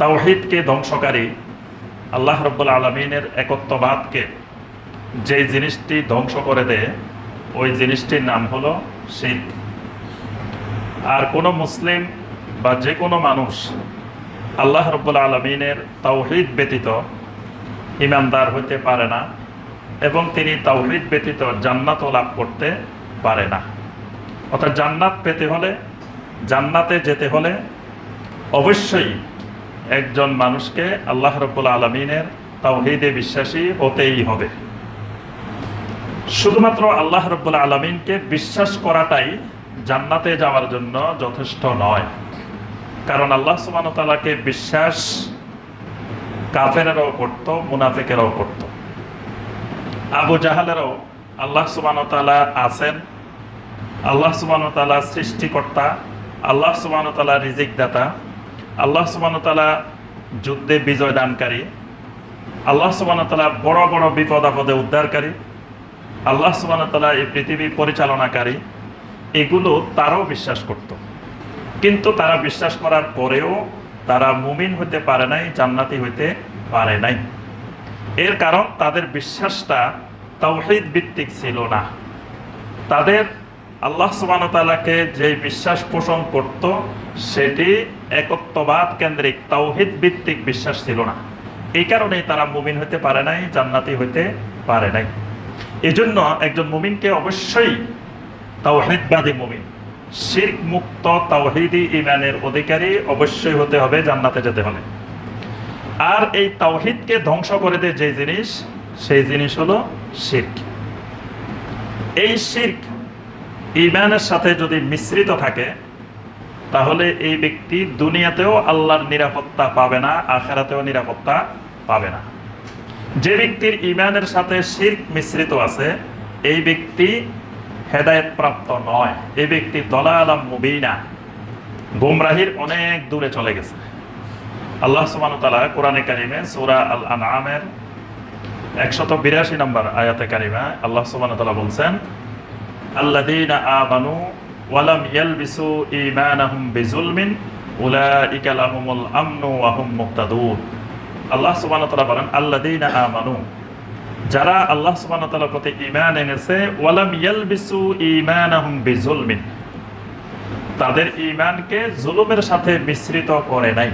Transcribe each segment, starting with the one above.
তাওহিদকে ধ্বংসকারী আল্লাহ রব্বুল আলমিনের একত্ববাদকে যে জিনিসটি ধ্বংস করে দেয়, ওই জিনিসটির নাম হলো শিখ আর কোনো মুসলিম বা যে কোনো মানুষ আল্লাহ রব্বুল আলমিনের তাওহিদ ব্যতীত ইমানদার হইতে পারে না এবং তিনি তাওহিদ ব্যতীত জান্নাতও লাভ করতে পারে না। অর্থাৎ জান্নাত পেতে হলে, জান্নাতে যেতে হলে অবশ্যই একজন মানুষকে আল্লাহ রব্বুল আলমিনের তাওহিদে বিশ্বাসী হতেই হবে। শুধুমাত্র আল্লাহ রব্বুল আলমিনকে বিশ্বাস করাটাই জান্নাতে যাওয়ার জন্য যথেষ্ট নয়। কারণ আল্লাহ সুবান তালাকে বিশ্বাস কাফেরেরাও করতো, মুনাফেকেরাও করত। আবু জাহালেরও আল্লাহ সুবান তালা আছেন। আল্লাহ সুবান তালা সৃষ্টিকর্তা, আল্লাহ সুবান তালা রিজিক দাতা আল্লাহ সুবান তালা যুদ্ধে বিজয় দানকারী। আল্লাহ সুবান তালা বড় বড় বিপদ আপদে উদ্ধারকারী। আল্লাহ সুবান তালা এই পৃথিবী পরিচালনাকারী। এগুলো তারাও বিশ্বাস করত। কিন্তু তারা বিশ্বাস করার পরেও তারা মুমিন হতে পারে নাই, জান্নাতি হইতে পারে নাই। এর কারণ তাদের বিশ্বাসটা তাওহিদ ভিত্তিক ছিল না। তাদের আল্লাহ সুবানতালাকে যে বিশ্বাস পোষণ করত, সেটি একত্ববাদ কেন্দ্রিক, তাওহিদ ভিত্তিক বিশ্বাস ছিল না। এই কারণেই তারা মুমিন হতে পারে নাই, জান্নাতি হইতে পারে নাই। এজন্য একজন মুমিনকে অবশ্যই তাওহিদবাদী মুমিন শির্ক মুক্ত তাওহিদি ইমানের অধিকারী অবশ্যই হতে হবে, জান্নাতে যেতে হলে আর এই তাওহিদকে ধ্বংস করে দেয় যে জিনিস, সেই জিনিস হলো শির্ক। এই শির্ক ইমানের সাথে যদি মিশ্রিত থাকে, তাহলে এই ব্যক্তি দুনিয়াতেও আল্লাহর নিরাপত্তা পাবে না, আখেরাতেও নিরাপত্তা পাবে না। যে ব্যক্তির ইমানের সাথে শির্ক মিশ্রিত আছে, এই ব্যক্তি হেদায়ত প্রাপ্ত নয়। এই ব্যক্তি দলালাম মুবিনা। গুমরাহির অনেক দূরে চলে গেছে। আল্লাহ তাআলা কোরআনে কারিমে সূরা আল আনআমের একশত বিরাশি নম্বর আয়াতে কারিমা আল্লাহ সুবহান তাআলা বলছেন আল্লাযীনা আমানু ওয়ালাম ইয়ালবিসু ঈমানাহুম বিজুলমিন উলাইকা লাহুমুল আমনু ওয়া হুম আল্লাহ সুবহানাহু ওয়া তাআলা বলেন, আল্লাযীনা আমানু, যারা আল্লাহ সুবহানাহু ওয়া তাআলার প্রতি ঈমান এনেছে, ওয়ালাম ইয়ালবিসু ঈমানাহুম বিজুলমিন তাদের ঈমানকে জুলুমের সাথে মিশ্রিত করে নাই।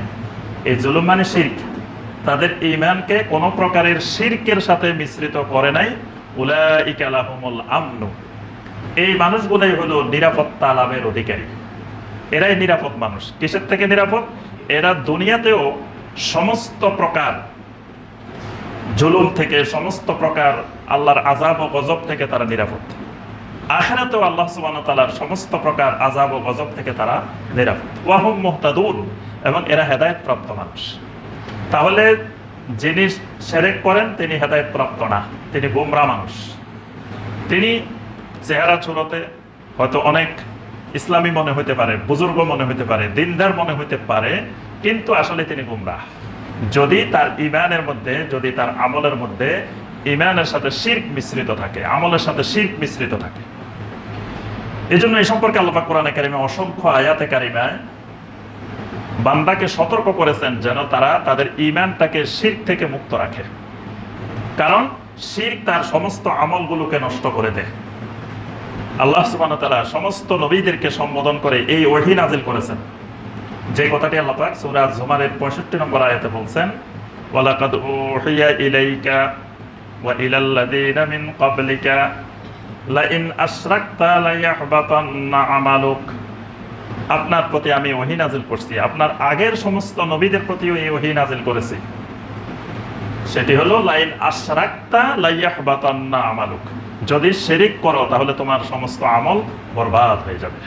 এই জুলুম মানে শিরক। তাদের ঈমানকে কোনো প্রকারের শিরকের সাথে মিশ্রিত করে নাই। উলাইকা লাহুমুল আমনু। এই মানুষগুলোই হলো নিরাপত্তা লাভের অধিকারী। এরাই নিরাপদ মানুষ। কিসের থেকে নিরাপদ? এরা দুনিয়াতেও সমস্ত প্রকার জুলুম থেকে, সমস্ত প্রকার আল্লাহর আজাব ও গজব থেকে তারা নিরাপদ। আখেরাতেও আল্লাহ সুবান তালার সমস্ত প্রকার আজাব ও গজব থেকে তারা নিরাপদ। ওয়াহুম মোহতাদুন, এবং এরা হেদায়ত প্রাপ্ত মানুষ। তাহলে যিনি সেরেক করেন, তিনি হেদায়ত প্রাপ্ত না। তিনি গোমরা মানুষ। তিনি চেহারা চুরতে হয়তো অনেক ইসলামী মনে হইতে পারে, বুজুর্গ মনে হইতে পারে, দিনদার মনে হইতে পারে, কিন্তু আসলে তিনি গুমরাহ। যদি তার ইমানের মধ্যে, যদি তার আমলের মধ্যে ইমানের সাথে শির্ক মিশ্রিত থাকে, আমলের সাথে শির্ক মিশ্রিত থাকে। এই জন্য এই সম্পর্কে আল্লাহ কোরআনে কারিমে অসংখ্য আয়াতে কারিমায় বান্দাকে সতর্ক করেছেন যেন তারা তাদের ইমানটাকে শির্ক থেকে মুক্ত রাখে। কারণ শির্ক তার সমস্ত আমলগুলোকে নষ্ট করে দেয়। আল্লাহ সুবান তালা সমস্ত নবীদেরকে সম্বোধন করে এই ওহি নাজিল করেছেন। যে কথাটি আল্লাহ পাক সূরা জুমারের 65 নম্বর আয়াতে বলছেন, ওয়ালাকাদ উহিয়া ইলাইকা ওয়া ইলাল লাযিনা মিন ক্বাবলিকা লাইন আশরাকতা লাইয়াহবাতান্না আমালুক। আপনার প্রতি আমি ওহি নাজিল করছি। আপনার আগের সমস্ত নবীদের প্রতিও এই ওহি নাজিল করেছি। সেটি হলো, লাইন আশরাকতা লাইয়াহবাতান্না আমালুক। যদি শিরিক করো, তাহলে তোমার সমস্ত আমল বরবাদ হয়ে যাবে।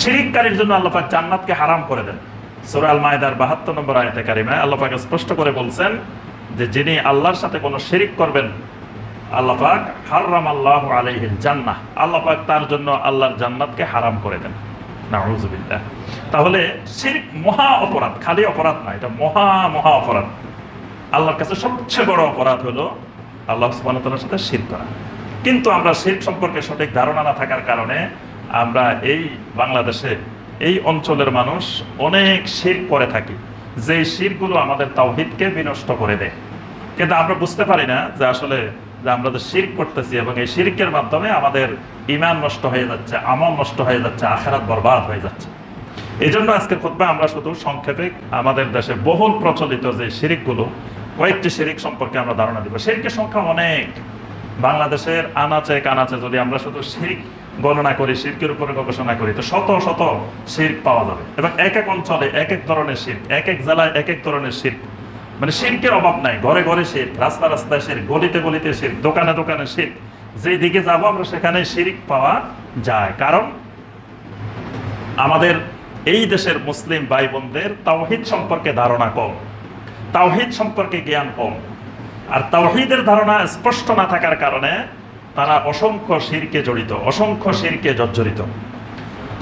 শিরিককারীর জন্য আল্লাপাক জান্নাতকে হারাম করে দেন। সূরা আল মায়দার 72 নম্বর আয়াতে কারিমায় আল্লাপাক স্পষ্ট করে বলছেন যে, যিনি আল্লাহর সাথে কোনো শিরিক করবেন আল্লাপাক হারাম আল্লাহ আলাইহিল জান্নাহ আল্লাপাক তার জন্য আল্লাহর জান্নাতকে হারাম করে দেন। নাউজুবিল্লাহ তাহলে শিরিক মহা অপরাধ, খালি অপরাধ না, এটা মহা মহা অপরাধ। আল্লাহর কাছে সবচেয়ে বড় অপরাধ হলো আল্লাহ তাআলার সাথে শিরক করা। কিন্তু আমরা শিরক সম্পর্কে সঠিক ধারণা না থাকার কারণে আমরা এই বাংলাদেশে, এই অঞ্চলের মানুষ অনেক শির করে থাকি। যে শিরগুলো আমাদের তাওহিদকে বিনষ্ট করে দেয়। কিন্তু আমরা বুঝতে পারি না যে আসলে যে আমরা যে শির করতেছি এবং এই শিরকের মাধ্যমে আমাদের ইমান নষ্ট হয়ে যাচ্ছে, আমল নষ্ট হয়ে যাচ্ছে, আখেরাত বরবাদ হয়ে যাচ্ছে। এই জন্য আজকের খুতবা আমরা শুধু সংক্ষেপে আমাদের দেশে বহুল প্রচলিত যে শিরিকগুলো কয়েকটি শিরিক সম্পর্কে আমরা ধারণা দিব। শিরিকের সংখ্যা অনেক। বাংলাদেশের আনাচে কানাচে যদি আমরা শুধু শিরিক গণনা করি, শিরকের উপরে গবেষণা করি, তো শত শত শির্ক পাওয়া যাবে। এবং এক এক অঞ্চলে এক এক ধরনের শির্ক, এক এক জেলায় এক এক ধরনের শির্ক। মানে শিল্পের অভাব নাই। ঘরে ঘরে শিল্প রাস্তা রাস্তায় শিল্প গলিতে গলিতে শিল্প দোকানে দোকানে শিল্প যেই দিকে যাব আমরা সেখানে শিরিক পাওয়া যায়। কারণ আমাদের এই দেশের মুসলিম ভাই বোনদের তাওহিদ সম্পর্কে ধারণা কম। তাওহিদ সম্পর্কে জ্ঞান কম। আর তাওহিদের ধারণা স্পষ্ট না থাকার কারণে তারা অসংখ্য শিরকে জড়িত, অসংখ্য শিরকে জর্জরিত।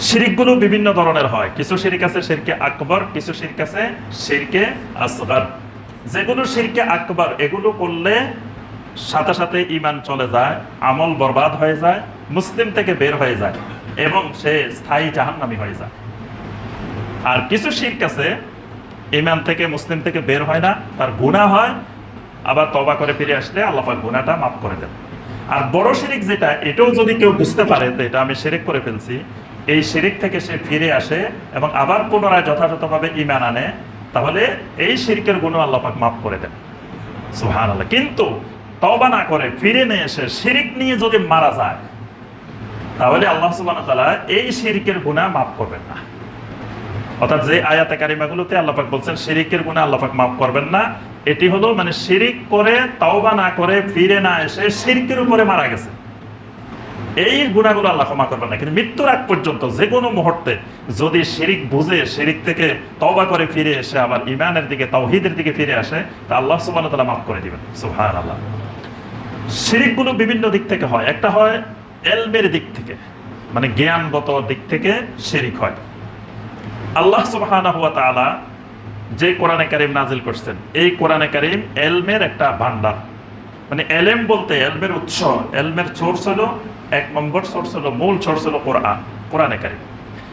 শিরিকগুলো বিভিন্ন ধরনের হয়। কিছু শিরিক আছে শিরকে আকবর, কিছু শিরক আছে শিরকে আসগর। যেগুলো শিরকে আকবর, এগুলো করলে সাথে সাথে ইমান চলে যায়, আমল বরবাদ হয়ে যায়, মুসলিম থেকে বের হয়ে যায় এবং সে স্থায়ী জাহান্নামী হয়ে যায়। আর কিছু শিরক আছে ইমান থেকে, মুসলিম থেকে বের হয় না, তার গুণা হয়, আবার তবা করে ফিরে আসলে আল্লাহ পাক গুণাটা মাফ করে দেন। আর বড় শিরিক যেটা, এটাও যদি কেউ বুঝতে পারে যে এটা আমি শিরিক করে ফেলছি, এই শিরিক থেকে সে ফিরে আসে এবং আবার পুনরায় যথাযথভাবে ইমান আনে, তাহলে এই শিরকের গুণ আল্লাহ পাক মাফ করে দেন। সুহান আল্লাহ কিন্তু তবা না করে ফিরে নিয়ে এসে শিরিক নিয়ে যদি মারা যায়, তাহলে আল্লাহ সুবাহ তাআলা এই শিরিকের গুণা মাফ করবেন না। অর্থাৎ যে আয়াতে কারিমাগুলোতে আল্লাপাক বলছেন, শিরিকের গুণে আল্লাপাক মাফ করবেন না। এটি হলো মানে শিরিক করে, তাওবা না করে, ফিরে না এসে শিরকের উপরে মারা গেছে। এই গুণাগুলো আল্লাহ ক্ষমা করবেন না। কিন্তু মৃত্যুর আগ পর্যন্ত যে কোনো মুহূর্তে যদি শিরিক বুঝে, শিরিক থেকে তওবা করে ফিরে এসে আবার ইমানের দিকে, তাওহিদের দিকে ফিরে আসে, তা আল্লাহ সুবহানাহু ওয়া তাআলা মাফ করে দিবেন। সুহান আল্লাহ শিরিকগুলো বিভিন্ন দিক থেকে হয়। একটা হয় এলমের দিক থেকে মানে জ্ঞানগত দিক থেকে শিরিক হয়। আল্লাহ তাআলা যে কোরআনে কারিম নাজিল করছেন, এই কোরআনে কারিম এলমের একটা ভান্ডার মানে এলেম বলতে এলমের উৎস, এলমের সোর্স হলো, এক নম্বর সোর্স হলো, মূল সোর্স হলো কোরআন, কোরআনে কারিম।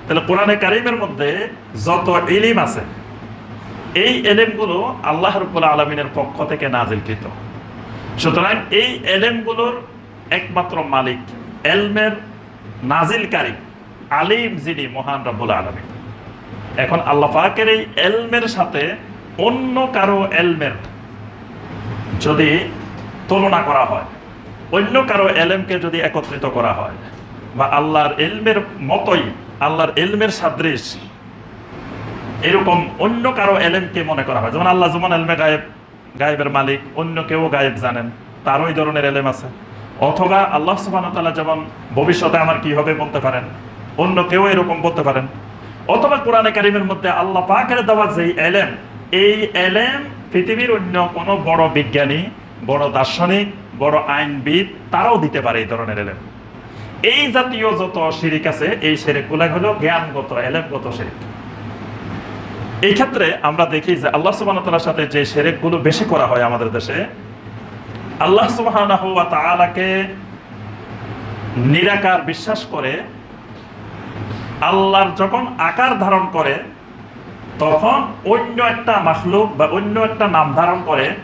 তাহলে কোরআনে কারিমের মধ্যে যত ইলিম আছে, এই এলেমগুলো আল্লাহ রব্বুল আলমিনের পক্ষ থেকে নাজিলকৃত সুতরাং এই এলেমগুলোর একমাত্র মালিক এলমের নাজিলকারী আলিম যিনি মহান রব্বুল আলমিন। এখন আল্লাহ পাকের এই এলমের সাথে অন্য কারও এলমের যদি তুলনা করা হয়, অন্য কারও এলেমকে যদি একত্রিত করা হয়, বা আল্লাহর এলমের মতোই, আল্লাহর এলমের সাদৃশ, এরকম অন্য কারও এলেমকে মনে করা হয়। যেমন আল্লাহ যেমন এলমে গায়েব, গায়েবের মালিক, অন্য কেউ গায়েব জানেন তার ওই ধরনের এলেম আছে। অথবা আল্লাহ সুবাহ যেমন ভবিষ্যতে আমার কি হবে বলতে পারেন, অন্য কেউ এরকম বলতে পারেন। অথবা কোরআনে কারিমের মধ্যে আল্লাহ পাকের দেওয়া যেই এলেম, এই এলেম পৃথিবীর অন্য কোনো বড় বিজ্ঞানী, বড় দার্শনিক, বড় আইনবিদ, তারাও দিতে পারে এই ধরনের এলেম। এই জাতীয় যত শিরিক আছে, এই শিরিকগুলো হলো জ্ঞানগত, এলেমগত শিরিক। এই ক্ষেত্রে আমরা দেখি যে আল্লাহ সুবাহ তালার সাথে যে সেরেকগুলো বেশি করা হয় আমাদের দেশে, আল্লাহ সুবাহ তালাকে নিরাকার বিশ্বাস করে আল্লাহর যখন আকার ধারণ করে, তখন অন্য একটা মাখলুক বা অন্য একটা নাম ধারণ করে,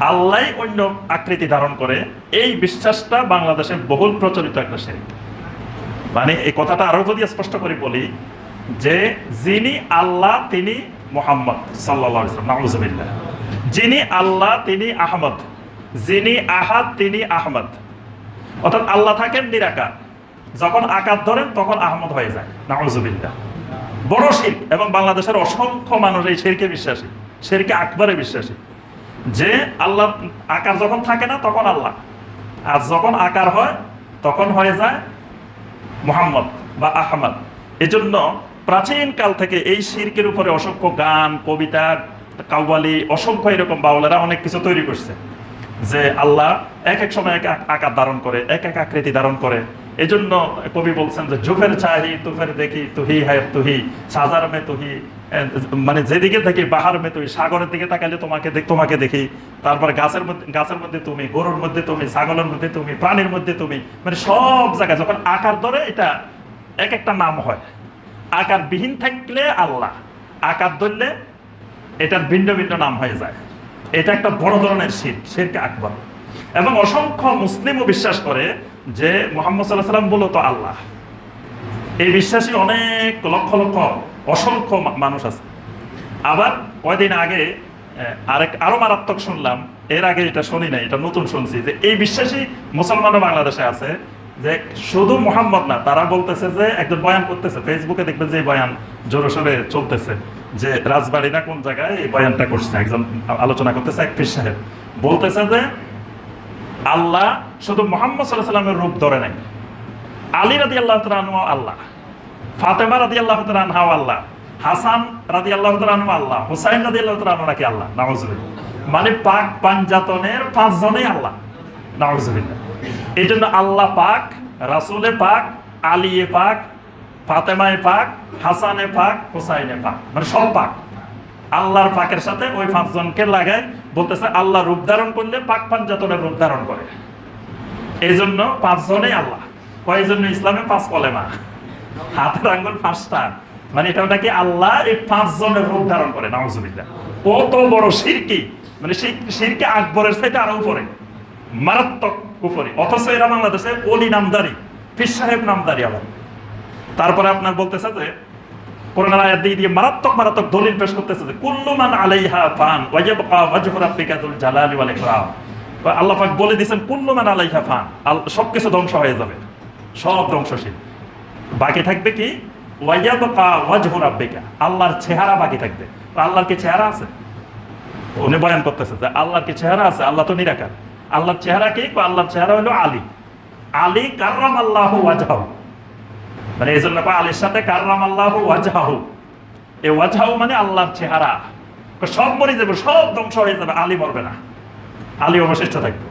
আল্লাহ অন্য আকৃতি ধারণ করে। এই বিশ্বাসটা বাংলাদেশে বহুল প্রচলিত একটা শেরিক মানে এই কথাটা আরও যদি স্পষ্ট করে বলি, যে যিনি আল্লাহ, তিনি মোহাম্মদ সাল্লাহ যিনি আল্লাহ, তিনি আহমদ। যিনি আহাদ, তিনি আহমদ। অর্থাৎ আল্লাহ থাকেন নিরাকার। যখন আকার ধরেন, তখন আহমদ হয়ে যায়। নাউজুবিল্লাহ। বড় শির এবং বাংলাদেশের অসংখ্য মানুষ এই শেরকে বিশ্বাসী, শেরকে আকবরে বিশ্বাসী। যে আল্লাহ, আকার যখন থাকে না, তখন আল্লাহ। আর যখন আকার হয়, তখন হয়ে যায় মোহাম্মদ বা আহমদ। এজন্য প্রাচীন কাল থেকে এই শিরকের উপরে অসংখ্য গান, কবিতা কাউয়ালি অসংখ্য এরকম বাউলেরা অনেক কিছু তৈরি করছে। যে আল্লাহ এক এক সময় এক এক আকার ধারণ করে, এক এক আকৃতি ধারণ করে। এই জন্য কবি বলছেন যে, জুফের চাহি তুফের দেখি, তুহি হায় তুহি, সাজার মে তুহি মানে যেদিকে দেখি, বাহার মে তুই সাগরের দিকে তাকালে তোমাকে দেখ, তোমাকে দেখি। তারপর গাছের মধ্যে গাছের মধ্যে তুমি, গরুর মধ্যে তুমি, ছাগলের মধ্যে তুমি, প্রাণীর মধ্যে তুমি মানে সব জায়গায় যখন আকার ধরে, এটা এক একটা নাম হয়। আকার বিহীন থাকলে আল্লাহ, আকার ধরলে এটার ভিন্ন ভিন্ন নাম হয়ে যায়। এটা একটা বড় ধরনের শির, শিরকে আকবর। এবং অসংখ্য মুসলিমও বিশ্বাস করে যে মোহাম্মদ সাল্লাহ সাল্লাম মূলত আল্লাহ। এই বিশ্বাসী অনেক, লক্ষ লক্ষ, অসংখ্য মানুষ আছে। আবার কয়দিন আগে আরেক, আরও মারাত্মক শুনলাম, এর আগে এটা শুনি নাই, এটা নতুন শুনছি, যে এই বিশ্বাসী মুসলমানও বাংলাদেশে আছে, যে শুধু মোহাম্মদ না, তারা বলতেছে যে, একজন বয়ান করতেছে ফেসবুকে দেখবেন যে বয়ান জোরে সোরে চলতেছে, যে রাজবাড়ি না কোন জায়গায় এই বয়ানটা করছে, একজন আলোচনা করতেছে এক পীর সাহেব। বলতেছে যে আল্লাহ শুধু মোহাম্মদ সাল্লাহ সাল্লামের রূপ ধরে নাই। আলী রাদি আল্লাহ আল্লাহ, ফাতেমা রাদি আল্লাহ তালহাও আল্লাহ, হাসান রাদি আল্লাহ তালু আল্লাহ, হুসাইন রাদি আল্লাহ তালু নাকি আল্লাহ, নাউজুবিল্লাহ। মানে পাক পাঞ্জাতনের পাঁচজনেই আল্লাহ, নাউজুবিল্লাহ। এই জন্য আল্লাহ পাক, রাসুলে পাক, আলিয়ে পাক, ফাতেমায় পাক, হাসানে পাক, হুসাইনে পাক মানে সব পাক। আল্লাহর পাকের সাথে ওই পাঁচজনকে লাগায়, বলতেছে আল্লাহ রূপ ধারণ করলে পাক পাঞ্জাতনের রূপ ধারণ করে। এই জন্য পাঁচজনেই আল্লাহ। কয় জন্য ইসলামে? পাঁচ কলেমা হাতের আঙ্গুল পাঁচটা। মানে এটা নাকি আল্লাহ এই পাঁচজনের রূপ ধারণ করে, নাউজুবিল্লাহ। কত বড় শিরকি। মানে সেই শিরকি আকবরের সাথে আরও উপরে। মারাত্মক উপরে। অথচ এরা বাংলাদেশে অলি নামদারি ফির সাহেব নামদারি আবার তারপরে আপনার বলতেছে যে মারাত্মক মারাত্মক দলিল পেশ করতেছে যে, কুল্লু আলাইহা ফান ওয়াজবাকা ওয়াজহু রাব্বিকা যুল জালালি ওয়াল ইকরাম। আল্লাহ পাক বলে দিয়েছেন, কুল্লু মান আলাইহা ফান, আল- সবকিছু ধ্বংস হয়ে যাবে, সব ধ্বংসশীল। বাকি থাকবে কি? ওয়াজবাকা ওয়াজহু রাব্বিকা, আল্লাহর চেহারা বাকি থাকবে। আল্লাহর কি চেহারা আছে? উনি বয়ান করতেছে যে, আল্লাহর কি চেহারা আছে? আল্লাহ তো নিরাকার। আল্লাহর চেহারা কি? আল্লাহর চেহারা হলো আলী। আলী কাররাম আল্লাহ ওয়াজহাউ মানে এই জন্য আলীর সাথে কাররাম আল্লাহ ওয়াজাহু এই ওয়াজহাহু মানে আল্লাহর চেহারা। সব মরে যাবে, সব ধ্বংস হয়ে যাবে, আলী মরবে না। আলী অবশিষ্ট থাকবে।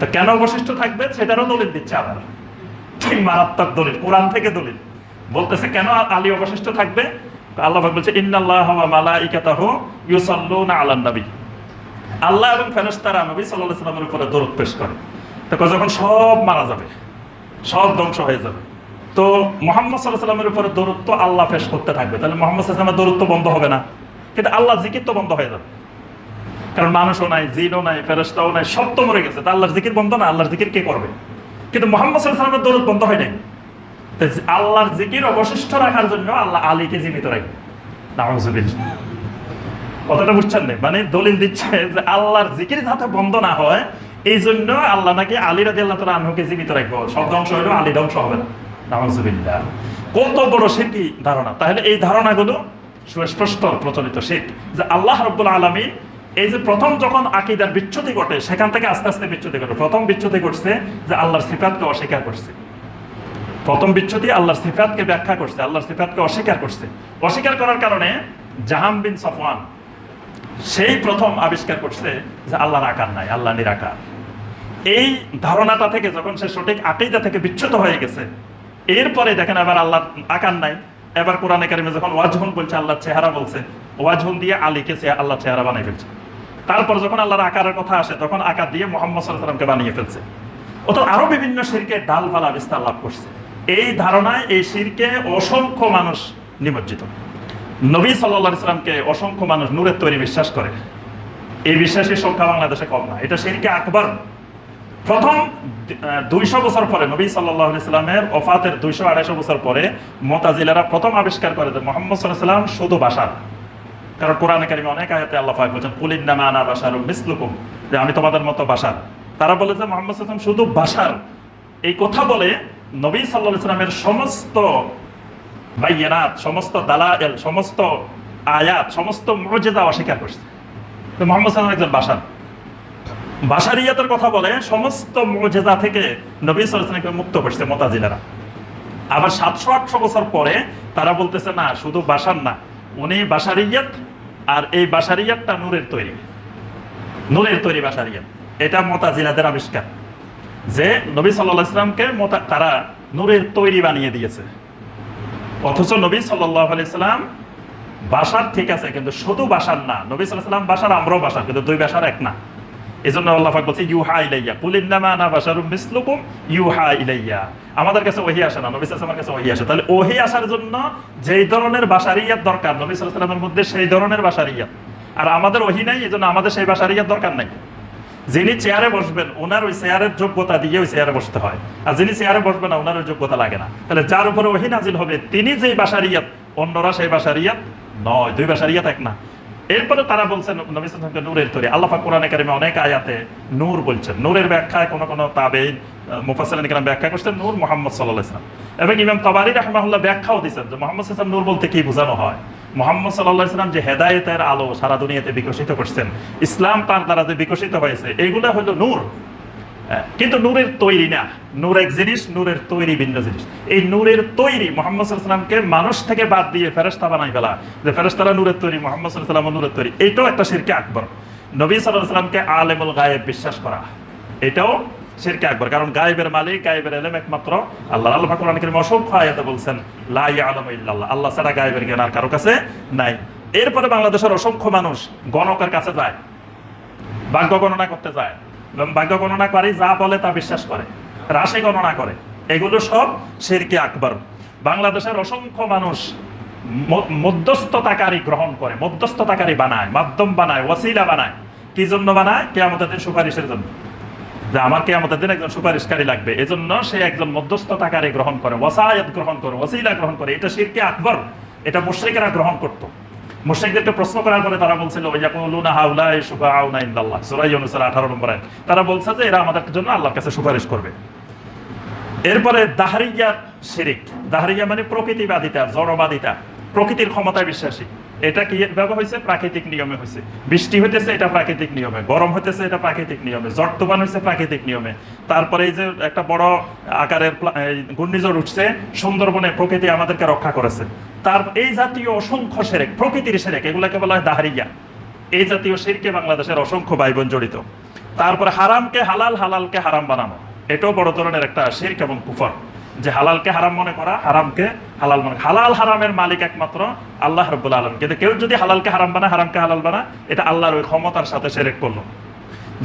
তো কেন অবশিষ্ট থাকবে? সেটারও দলিল দিচ্ছে আবার। ঠিক মারাত্মক দলিল, কোরআন থেকে দলিল। বলতেছে, কেন আলী অবশিষ্ট থাকবে? আল্লাহ বলছে, ইন্নাল্লাহ মালাইকাতাহু ইউসাল্লুনা আলান নবী। আল্লাহ এবং ফেরেশতারা নবী সাল্লাল্লাহু আলাইহি সাল্লামের উপরে দরুদ পেশ করে। তো যখন সব মারা যাবে, সব ধ্বংস হয়ে যাবে। তো মোহাম্মদ সাল্লাহ সাল্লামের উপরে দূরত্ব আল্লাহ পেশ করতে থাকবে। তাহলে মোহাম্মদ সাল্লামের দূরত্ব বন্ধ হবে না। কিন্তু আল্লাহ জিকির তো বন্ধ হয়ে যাবে। কারণ মানুষও নাই, জিনও নাই ফেরেস্তাও নাই, সব তো মরে গেছে। তা আল্লাহর জিকির বন্ধ না? আল্লাহর জিকির কে করবে? কিন্তু মোহাম্মদ সাল্লাহ সাল্লামের দৌলত বন্ধ হয় নাই। আল্লাহর জিকির অবশিষ্ট রাখার জন্য আল্লাহ আলীকে জীবিত রাখবে। নাউজুবিল্লাহ কথাটা বুঝছেন না মানে দলিল দিচ্ছে যে আল্লাহর জিকির যাতে বন্ধ না হয়, এই জন্য আল্লাহ নাকি আলী রাজি আল্লাহ তালা আনহুকে জীবিত রাখব। সব ধ্বংস হইলেও আলী ধ্বংস হবে না। নাউজুবিল্লাহ। কত বড় সেটি ধারণা? তাহলে এই ধারণাগুলো সুস্পষ্ট প্রচলিত শীত যে আল্লাহ রব্বুল আলমী এই যে প্রথম যখন আকিদার বিচ্ছুতি ঘটে, সেখান থেকে আস্তে আস্তে বিচ্ছুতি ঘটে। প্রথম বিচ্ছুতি ঘটছে যে আল্লাহর সিফাতকে অস্বীকার করছে। প্রথম বিচ্ছুতি আল্লাহর সিফাতকে ব্যাখ্যা করছে, আল্লাহর সিফাতকে অস্বীকার করছে। অস্বীকার করার কারণে জাহাম বিন সফওয়ান, সেই প্রথম আবিষ্কার করছে যে আল্লাহর আকার নাই আল্লাহ নিরাকার। এই ধারণাটা থেকে যখন সে সঠিক আকিদা থেকে বিচ্ছুত হয়ে গেছে এরপরে দেখেন আবার আল্লাহ আকার নাই। এবার কোরআনে কারিমে যখন ওয়াজহুন বলছে আল্লাহর চেহারা বলছে ওয়াজহুন দিয়ে আলীকে আল্লাহ চেহারা বানিয়ে ফেলছে। তারপর যখন আল্লাহর আকারের কথা আসে, তখন আকার দিয়ে মোহাম্মদ সাল্লামকে বানিয়ে ফেলছে। ও তো আরও বিভিন্ন শিরকে ডালপালা বিস্তার লাভ করছে। এই ধারণায় এই শিরকে অসংখ্য মানুষ নিমজ্জিত। নবী সাল্লাহ ইসলামকে অসংখ্য মানুষ নূরের তৈরি বিশ্বাস করে। এই বিশ্বাসের সংখ্যা বাংলাদেশে কম না। এটা শিরকে আকবর। প্রথম দুইশো বছর পরে নবী সাল্লাহ ইসলামের ওফাতের দুইশো আড়াইশো বছর পরে মোতাজিলারা প্রথম আবিষ্কার করে যে মোহাম্মদ সাল্লাহ সাল্লাম শুধু বাসার। কারণ কোরআনে কারিমে অনেক আয়াতে আল্লাহ বলছেন কুলিন নামা আনা বাসার মিসলুকুম যে আমি তোমাদের মতো বাসার। তারা বলে যে মোহাম্মদ সাল্লাম শুধু বাসার। এই কথা বলে নবী সাল্লাহ ইসলামের সমস্ত বাইয়ানাত, সমস্ত দালায়েল, সমস্ত আয়াত, সমস্ত মর্যাদা অস্বীকার করছে। মোহাম্মদ সাল্লাম একজন বাসার। বাসারিয়াতের কথা বলে সমস্ত মর্যাদা থেকে নবী সাল্লামকে মুক্ত করছে মোতাজিলারা। আবার সাতশো, আটশো বছর পরে তারা বলতেছে, না, শুধু বাসার না, উনি বাসারিয়াত আর এই বাসারিয়াতটা নূরের তৈরি। নূরের তৈরি বাসারিয়াত এটা মোতাজিলাদের আবিষ্কার। যে নবী সাল্লাহ ইসলামকে মোতা- তারা নূরের তৈরি বানিয়ে দিয়েছে। অথচ নবী সাল্লাহ আলাইসাল্লাম বাসার ঠিক আছে, কিন্তু শুধু বাসার না, নবী সাল্লাহ সাল্লাম বাসার আমরাও বাসার কিন্তু দুই বাসার এক না। এই জন্য আল্লাহ পাক বলছে, ইউহা ইলাইয়া বাশারুম মিসলুকুম, ইউহা ইলাইয়া। আমাদের কাছে ওহি আসে না, নবী কাছে ওহি আসে। তাহলে ওহি আসার জন্য যেই ধরনের বাশারিয়াত দরকার, নবী আলাইহি মধ্যে সেই ধরনের বাশারিয়াত। আর আমাদের ওহি নাই এই জন্য আমাদের সেই বাসারিয়ার দরকার নাই। যিনি চেয়ারে বসবেন, ওনার ওই চেয়ারের যোগ্যতা দিয়ে ওই চেয়ারে বসতে হয়। আর যিনি চেয়ারে বসবেন না, ওনার ওই যোগ্যতা লাগে না। তাহলে যার উপরে ওহি নাজিল হবে, তিনি যেই বাসারিয়াত অন্যরা সেই বাসারিয়াত নয়। দুই বাসারিয়াত এক না। এরপরে তারা বলছেন, নবী নূরের তৈরি। আল্লাহ কোরআন কারিমে অনেক আয়াতে নূর বলছেন। নূরের ব্যাখ্যায় কোনো কোনো তাবেইন মুফাসসিরিন কেরাম ব্যাখ্যা করছেন নূর মোহাম্মদ সাল্লাহ ইসলাম এবং ইমাম তাবারি রাহমাহুল্লাহ ব্যাখ্যাও দিচ্ছেন যে মোহাম্মদ ইসলাম নূর বলতে কি বোঝানো হয়? মোহাম্মদ সাল্লাহ ইসলাম যে হেদায়তের আলো সারা দুনিয়াতে বিকশিত করছেন, ইসলাম তার দ্বারা যে বিকশিত হয়েছে, এগুলো হলো নূর। কিন্তু নূরের তৈরি না। নূর এক জিনিস, নূরের তৈরি ভিন্ন জিনিস। এই নূরের তৈরি মোহাম্মদ সাল্লামকে মানুষ থেকে বাদ দিয়ে ফেরেস্তা বানাই ফেলা। যে ফেরেস্তারা নূরের তৈরি, মোহাম্মদ সাল্লাম নূরের তৈরি। এটাও একটা শিরকে আকবর। নবী সাল্লামকে আলেমুল গায়েব বিশ্বাস করা। এটাও শিরকে আকবর। কারণ গায়েবের মালিক, গায়েবের এলেম একমাত্র আল্লাহ আল্লাহ কোরআন কারীম অসংখ্য আয়াতে বলছেন, লা আলম ইল্লাল্লাহ। আল্লাহ ছাড়া গায়েবের জ্ঞান আর কারও কাছে নাই। এরপরে বাংলাদেশের অসংখ্য মানুষ গণকের কাছে যায় ভাগ্য গণনা করতে যায়। ভাগ্য গণনা করে, যা বলে তা বিশ্বাস করে, রাশি গণনা করে। এগুলো সব শিরকে আকবর। বাংলাদেশের অসংখ্য মানুষ মধ্যস্থতাকারী গ্রহণ করে, মধ্যস্থতাকারী বানায়, মাধ্যম বানায় ওসিলা বানায়। কি জন্য বানায়? কেয়ামতের দিন সুপারিশের জন্য। যে আমার কেয়ামতের দিন একজন সুপারিশকারী লাগবে, এজন্য সে একজন মধ্যস্থতাকারী গ্রহণ করে ওসায়াত গ্রহণ করে ওসিলা গ্রহণ করে। এটা শিরকে আকবর, এটা মুশ্রিকেরা গ্রহণ করতো। মুশরিকদেরকে প্রশ্ন করার পরে তারা বলছিল ইয়াকুলুনা হাউলাই শুফাআউনা ইনদাল্লাহ। সূরা ইউনূস 18 নম্বর আয়াত তারা বলছে যে, এরা আমাদের জন্য আল্লাহর কাছে সুপারিশ করবে। এরপরে দাহরিয়া শিরিক, দাহরিয়া মানে প্রকৃতিবাদিতা, জড়বাদিতা, প্রকৃতির ক্ষমতায় বিশ্বাসী। এটা কি ভাবে হয়েছে প্রাকৃতিক নিয়মে হয়েছে বৃষ্টি হইতেছে, এটা প্রাকৃতিক নিয়মে। গরম হইতেছে, এটা প্রাকৃতিক নিয়মে। ঝড় তুফান হয়েছে প্রাকৃতিক নিয়মে। তারপরে এই যে একটা বড় আকারের ঘূর্ণিঝড় উঠছে, সুন্দরবনে প্রকৃতি আমাদেরকে রক্ষা করেছে। তার এই জাতীয় অসংখ্য সেরেক, প্রকৃতির সেরেক, এগুলোকে বলা হয় দাহারিয়া। এই জাতীয় শিরকে বাংলাদেশের অসংখ্য ভাই বোন জড়িত। তারপরে হারামকে হালাল, হালালকে হারাম বানানো। এটাও বড় ধরনের একটা শিরক এবং কুফর। যে হালালকে হারাম মনে করা, হারামকে হালাল মনে হালাল হারামের মালিক একমাত্র আল্লাহ রব্বুল আলম কিন্তু কেউ যদি হালালকে হারাম বানায়, হারামকে হালাল বানায়, এটা আল্লাহর ওই ক্ষমতার সাথে সেরেক করল।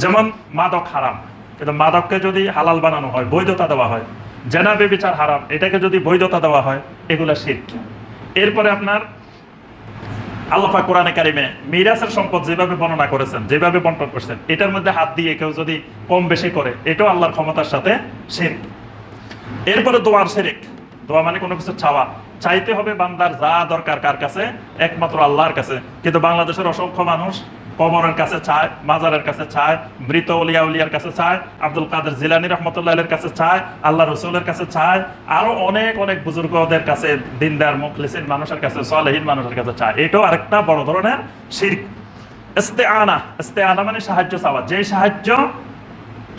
যেমন মাদক হারাম। কিন্তু মাদককে যদি হালাল বানানো হয়, বৈধতা দেওয়া হয়, জেনা বেবিচার হারাম, এটাকে যদি বৈধতা দেওয়া হয়, এগুলা শিরক এরপরে আপনার আল্লাপা কোরআনে কারিমে মিরাসের সম্পদ যেভাবে বর্ণনা করেছেন, যেভাবে বন্টন করছেন, এটার মধ্যে হাত দিয়ে কেউ যদি কম বেশি করে, এটাও আল্লাহর ক্ষমতার সাথে শিরক এরপরে দোয়ার শিরিক। দোয়া মানে কোনো কিছু চাওয়া। চাইতে হবে বান্দার যা দরকার কার কাছে? একমাত্র আল্লাহর কাছে। কিন্তু বাংলাদেশের অসংখ্য মানুষ কবরের কাছে চায়, মাজারের কাছে চায়, মৃত উলিয়া উলিয়ার কাছে চায়, আব্দুল কাদের জিলানি রহমতুল্লাহের কাছে চায় আল্লাহ রসুলের কাছে চায়, আরও অনেক অনেক বুজুর্গদের কাছে, দিনদার, মুখলিসিন মানুষের কাছে, সলেহীন মানুষের কাছে চায়। এটাও আরেকটা বড় ধরনের শিরক। ইস্তেআনা। ইস্তেআনা মানে সাহায্য চাওয়া। যে সাহায্য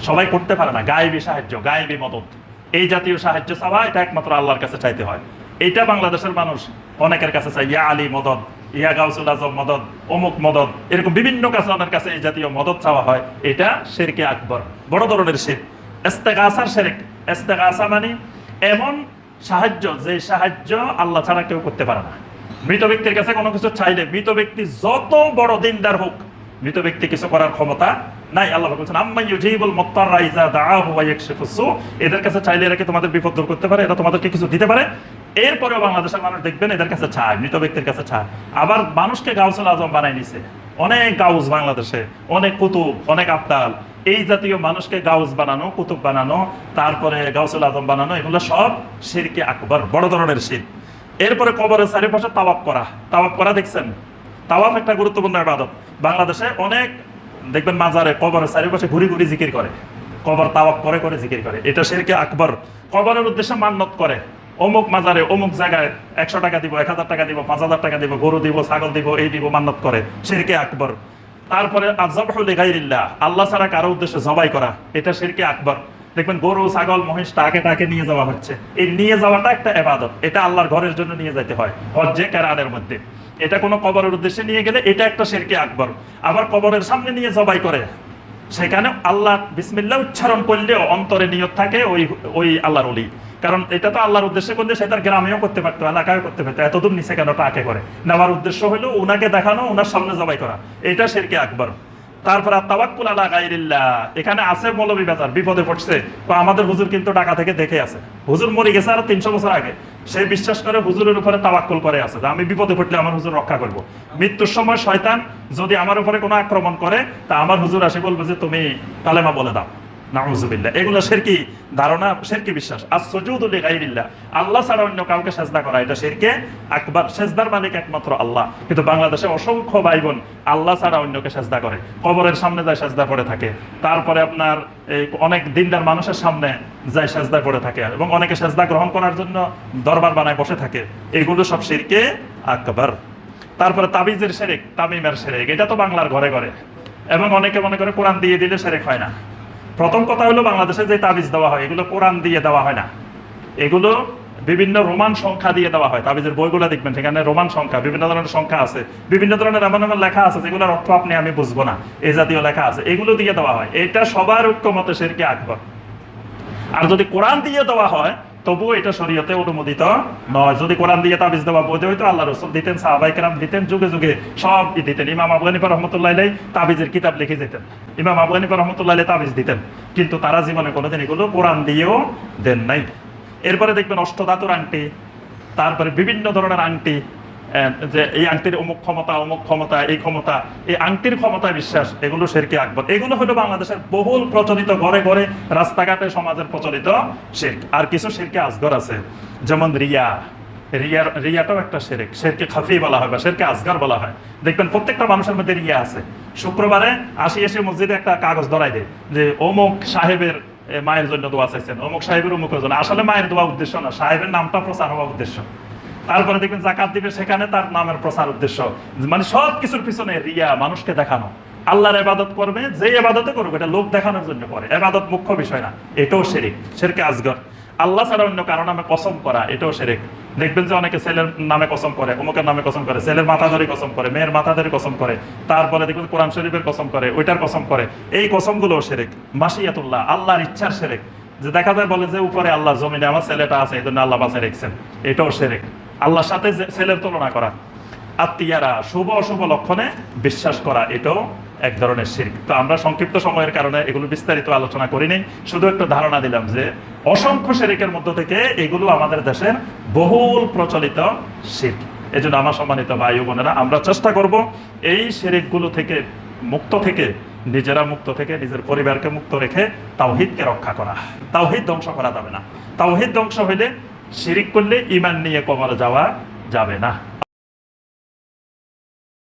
সবাই করতে পারে না। গায়েবী সাহায্য, গায়েবী মদত। এই জাতীয় সাহায্য চাওয়া, এটা একমাত্র আল্লাহর কাছে চাইতে হয়। এটা বাংলাদেশের মানুষ অনেকের কাছে চাই ইয়া আলী মদত ইয়া গাউসুল আজম মদত অমুক মদত এরকম বিভিন্ন কাছে ওনার কাছে এই জাতীয় মদত চাওয়া হয়। এটা শেরকে আকবর, বড় ধরনের শের। এস্তেগাসার শেরেক এস্তেগাসা মানে এমন সাহায্য, যে সাহায্য আল্লাহ ছাড়া কেউ করতে পারে না। মৃত ব্যক্তির কাছে কোনো কিছু চাইলে, মৃত ব্যক্তি যত বড় দিনদার হোক, মৃত ব্যক্তি কিছু করার ক্ষমতা নাই, আল্লাহ বলছেন, আম্মা ইউজিবুল মুত্তাররা ইযা দাআহু ওয়া ইয়াকশিফুস এদের কাছে চাইলে এরা কি তোমাদের বিপদ দূর করতে পারে? এরা তোমাদেরকে কিছু দিতে পারে। এরপরেও বাংলাদেশের মানুষ দেখবেন এদের কাছে চায়, মৃত ব্যক্তির কাছে চায়। আবার মানুষকে গাউসুল আজম বানাই নিছে। অনেক গাউস বাংলাদেশে, অনেক কুতুব, অনেক আবদাল এই জাতীয় মানুষকে বানানো, কুতুব বানানো, তারপরে গাউসুল আজম বানানো, এগুলো সব শিরকে আকবর, বড় ধরনের শির। এরপরে কবরের চারিপাশে তাওয়াপ করা। তাওয়াপ করা দেখছেন? তাওয়াফ একটা গুরুত্বপূর্ণ ইবাদত। বাংলাদেশে অনেক দেখবেন মাজারে কবরের চারিপাশে ঘুরি ঘুরি জিকির করে। কবর তাওয়াফ করে করে জিকির করে। এটা শেরকে আকবর। কবরের উদ্দেশ্যে মান্নত করে। অমুক মাজারে, অমুক জায়গায় একশো টাকা দিব, এক হাজার টাকা দিব, পাঁচ হাজার টাকা দিব, গরু দিব, ছাগল দিব, এই দিব মান্নত করে শেরকে আকবর। তারপরে আজবহুল গাইরিল্লাহ আল্লাহ ছাড়া কারও উদ্দেশ্যে জবাই করা, এটা শেরকে আকবর। দেখবেন গরু, ছাগল, মহিষ টাকে টাকে নিয়ে যাওয়া হচ্ছে। এই নিয়ে যাওয়াটা একটা এবাদত। এটা আল্লাহর ঘরের জন্য নিয়ে যেতে হয়। হজ্জে কেরানের মধ্যে। এটা কোনো কবরের উদ্দেশ্যে নিয়ে গেলে এটা একটা শেরকে আকবর। আবার কবরের সামনে নিয়ে জবাই করে। সেখানে আল্লাহ বিসমিল্লাহ উচ্চারণ করলেও অন্তরে নিয়ত থাকে ওই ওই আল্লাহর অলি কারণ এটা তো আল্লাহর উদ্দেশ্যে করলে সে তার গ্রামেও করতে পারতো এলাকায় করতে পারতো। এতদূর নিচে কেন টাকে করে? নেওয়ার উদ্দেশ্য হলো ওনাকে দেখানো ওনার সামনে জবাই করা। এটা শেরকে আকবর। তারপর তাওয়াক্কুল আলা গাইরিল্লাহ এখানে আছে মৌলবী বাজার বিপদে পড়ছে। আমাদের হুজুর কিন্তু ঢাকা থেকে দেখে আছে। হুজুর মরে গেছে আর তিনশো বছর আগে। সে বিশ্বাস করে হুজুরের উপরে তাওয়াক্কুল করে আছে যে আমি বিপদে পড়লে আমার হুজুর রক্ষা করব। মৃত্যুর সময় শয়তান যদি আমার উপরে কোনো আক্রমণ করে, তা আমার হুজুর আসে বলবে যে তুমি কালেমা বলে দাও। নাউজুবিল্লাহ। এগুলো শেরকি ধারণা শেরকি বিশ্বাস। আর সুজুদুল গাইরিল্লাহ আল্লাহ ছাড়া অন্য কাউকে সেজদা করা, এটা শেরকে আকবার। সেজদার মালিক একমাত্র আল্লাহ। কিন্তু বাংলাদেশে অসংখ্য ভাই বোন আল্লাহ ছাড়া অন্যকে সেজদা করে। কবরের সামনে যায় সেজদা পড়ে থাকে। তারপরে আপনার এই অনেক দিনদার মানুষের সামনে যায় সেজদা পড়ে থাকে। এবং অনেকে সেজদা গ্রহণ করার জন্য দরবার বানায় বসে থাকে। এগুলো সব শিরকে আকবার। তারপরে তাবিজের শেরেক তামিমের শেরেক এটা তো বাংলার ঘরে ঘরে। এবং অনেকে মনে করে কোরআন দিয়ে দিলে শেরেক হয় না। প্রথম কথা হলো বাংলাদেশে যে তাবিজ দেওয়া হয়, এগুলো কোরআন দিয়ে দেওয়া হয় না। এগুলো বিভিন্ন রোমান সংখ্যা দিয়ে দেওয়া হয়। তাবিজের বইগুলো দেখবেন, সেখানে রোমান সংখ্যা, বিভিন্ন ধরনের সংখ্যা আছে। বিভিন্ন ধরনের এমন এমন লেখা আছে, যেগুলোর অর্থ আপনি, আমি বুঝব না। এই জাতীয় লেখা আছে, এগুলো দিয়ে দেওয়া হয়। এটা সবার ঐক্যমতে সেরকে আকবর। আর যদি কোরআন দিয়ে দেওয়া হয় তবুও এটা শরীয়তে অনুমোদিত নয়। যদি কোরআন দিয়ে তাবিজ দেওয়া বোধ হইতো, আল্লাহ রসুল দিতেন সাহাবাই কেরাম দিতেন, যুগে যুগে সব দিতেন। ইমাম আবু হানিফা রহমতুল্লাহ তাবিজের কিতাব লিখে যেতেন। ইমাম আবু হানিফা রহমতুল্লাহ তাবিজ দিতেন। কিন্তু তারা জীবনে কোনোদিন এগুলো কোরআন দিয়েও দেন নাই। এরপরে দেখবেন অষ্টধাতুর আংটি, তারপরে বিভিন্ন ধরনের আংটি যে এই আংটির অমুক ক্ষমতা অমুক ক্ষমতা, এই ক্ষমতা, এই আংটির ক্ষমতায় বিশ্বাস, এগুলো শেরকে আকবর। এগুলো হলো বাংলাদেশের বহুল প্রচলিত ঘরে ঘরে রাস্তাঘাটে সমাজের প্রচলিত শেরক। আর কিছু শেরকে আসগর আছে, যেমন রিয়া। রিয়ার রিয়াটাও একটা খাফি বলা হয় বা বলা হয়। দেখবেন প্রত্যেকটা মানুষের মধ্যে রিয়া আছে। শুক্রবারে আসি এসে মসজিদে একটা কাগজ ধরাই দেয় যে অমুক সাহেবের মায়ের জন্য দোয়া চাইছেন, অমুক সাহেবের অমুকের জন্য। আসলে মায়ের দোয়া উদ্দেশ্য না, সাহেবের নামটা প্রচার হওয়া উদ্দেশ্য। তারপরে দেখবেন জাকাত দিবে সেখানে তার নামের প্রচার উদ্দেশ্য। মানে সব কিছুর পিছনে রিয়া, মানুষকে দেখানো। আল্লাহর এবাদত করবে, যে এবাদতে করবে এটা লোক দেখানোর জন্য করে। এবাদত মুখ্য বিষয় না, এটাও শেরিক, শেরকে আজগর। আল্লাহ ছাড়া অন্য কারও নামে কসম করা, এটাও শেরেক। দেখবেন যে অনেকে ছেলের নামে কসম করে, অমুকের নামে কসম করে, ছেলের মাথা ধরে কসম করে, মেয়ের মাথা ধরে কসম করে, তারপরে দেখবেন কোরআন শরীফের কসম করে, ওইটার কসম করে। এই কসমগুলো শেরেক। মাসিয়াতুল্লাহ আল্লাহর ইচ্ছার শেরেক। যে দেখা যায় বলে যে উপরে আল্লাহ জমিনে আমার ছেলেটা আছে, এই জন্য আল্লাহ বাসায় রেখেছেন। এটাও শেরেক। আল্লাহর সাথে ছেলের তুলনা করা। আত্মীয়ারা শুভ অশুভ লক্ষণে বিশ্বাস করা, এটাও এক ধরনের শির্ক। তো আমরা সংক্ষিপ্ত সময়ের কারণে এগুলো বিস্তারিত আলোচনা করিনি, শুধু একটু ধারণা দিলাম যে অসংখ্য শিরিকের মধ্য থেকে এগুলো আমাদের দেশের বহুল প্রচলিত শির্ক। এই জন্য আমার সম্মানিত ভাই বোনেরা, আমরা চেষ্টা করব এই শিরিকগুলো থেকে মুক্ত থেকে, নিজেরা মুক্ত থেকে, নিজের পরিবারকে মুক্ত রেখে তাওহিদকে রক্ষা করা। তাওহিদ ধ্বংস করা যাবে না। তাওহিদ ধ্বংস হইলে শিরিক করলে ইমান নিয়ে কবরে যাওয়া যাবে না।